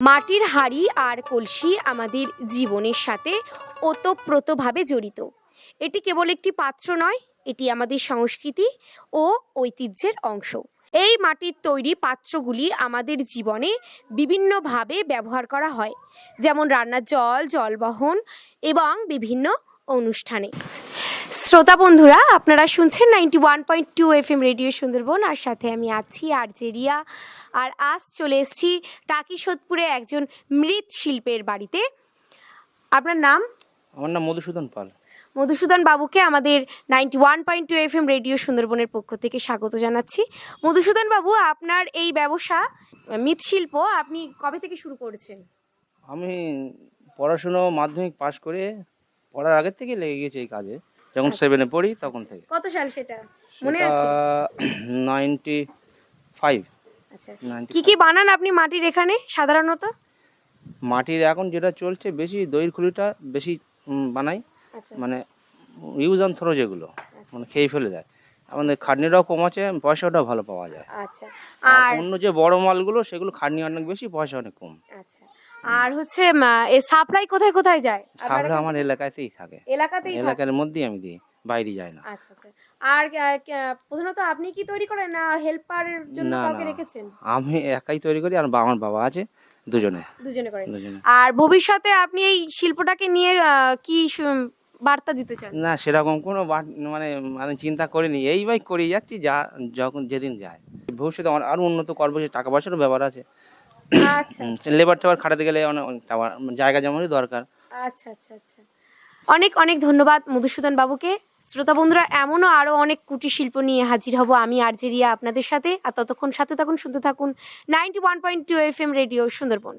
মাটির হাড়ি আর কলসি আমাদের জীবনের সাথে ওতপ্রোতভাবে জড়িত। এটি কেবল একটি পাত্র নয়, এটি আমাদের সংস্কৃতি ও ঐতিহ্যের অংশ। এই মাটির তৈরি পাত্রগুলি আমাদের জীবনে বিভিন্নভাবে ব্যবহার করা হয়, যেমন রান্নার জল, জলবহন এবং বিভিন্ন অনুষ্ঠানে। শ্রোতা বন্ধুরা আপনারা শুনছেন ninety one point two F M radio Sundarban আর সাথে আমি আছি আর আর্জেরিয়া আর আজ চলে এসেছি টাকি সোদপুরে একজন মৃৎশিল্পের বাড়িতে। আপনার নাম? আমার নাম মধুসূদন পাল। মধুসূদন বাবুকে আমাদের ninety one point two F M radio সুন্দরবনের পক্ষ থেকে স্বাগত জানাচ্ছি। মধুসূদন বাবু আপনার এই ব্যবসা মৃৎশিল্প আপনি কবে থেকে শুরু করেছেন? আমি পড়াশুনো মাধ্যমিক পাশ করে পড়ার আগের থেকে লেগে গেছে এই কাজে। যখন সেভেনে পড়ি তখন থেকে। কত সাল সেটা? মনে আছে? নাইনটি ফাইভ আচ্ছা। নাইনটি কি কি বানান আপনি মাটির এখানে সাধারণত? মাটির এখন যেটা চলছে বেশি দইয়ের খুলিটা বেশি বানাই। আচ্ছা। মানে ইউজ অ্যান্ড থ্রো যেগুলো। মানে খেয়ে ফেলে দেয় আমাদের খাটনিটাও কম আছে পয়সাটাও ভালো পাওয়া যায়। আচ্ছা আর অন্য যে বড় মালগুলো সেগুলো খাটনি অনেক বেশি পয়সা অনেক কম। আচ্ছা আর হচ্ছে এর সাপ্লাই কোথায় কোথায় যায়? সাবলে এখানে? আমার এলাকাতেই থাকে। এলাকাতেই থাকে? এলাকার মধ্যেই আমি দিই বাইরে যায় না। আচ্ছা আচ্ছা। আর প্রধানত আপনি কি তৈরি করেন না হেল্পারের জন্য কাউকে রেখেছেন? আমি একাই তৈরি করি আর আমার বাবা আছে দুজনে। দুজনে করেন। আর ভবিষ্যতে আপনি এই শিল্পটাকে নিয়ে কি বার্তা দিতে চান? না সেরকম কোনো মানে মানে চিন্তা করিনি। এই ভাই করে যাচ্ছি যা যখন যেদিন যায়। ভবিষ্যতে আরও উন্নত করব যে টাকা পয়সারও ব্যাপার আছে। আচ্ছা লেবার টেবার খাটাতে গেলে অনেক জায়গা জমারই দরকার। আচ্ছা আচ্ছা আচ্ছা। অনেক অনেক ধন্যবাদ মধুসূদন বাবুকে। শ্রোতা বন্ধুরা এমনও আরও অনেক কুটির শিল্প নিয়ে হাজির হব আমি আর্জেরিয়া আপনাদের সাথে। আর ততক্ষণ সাথে থাকুন শুনতে থাকুন ninety one point two F M radio Sundarban.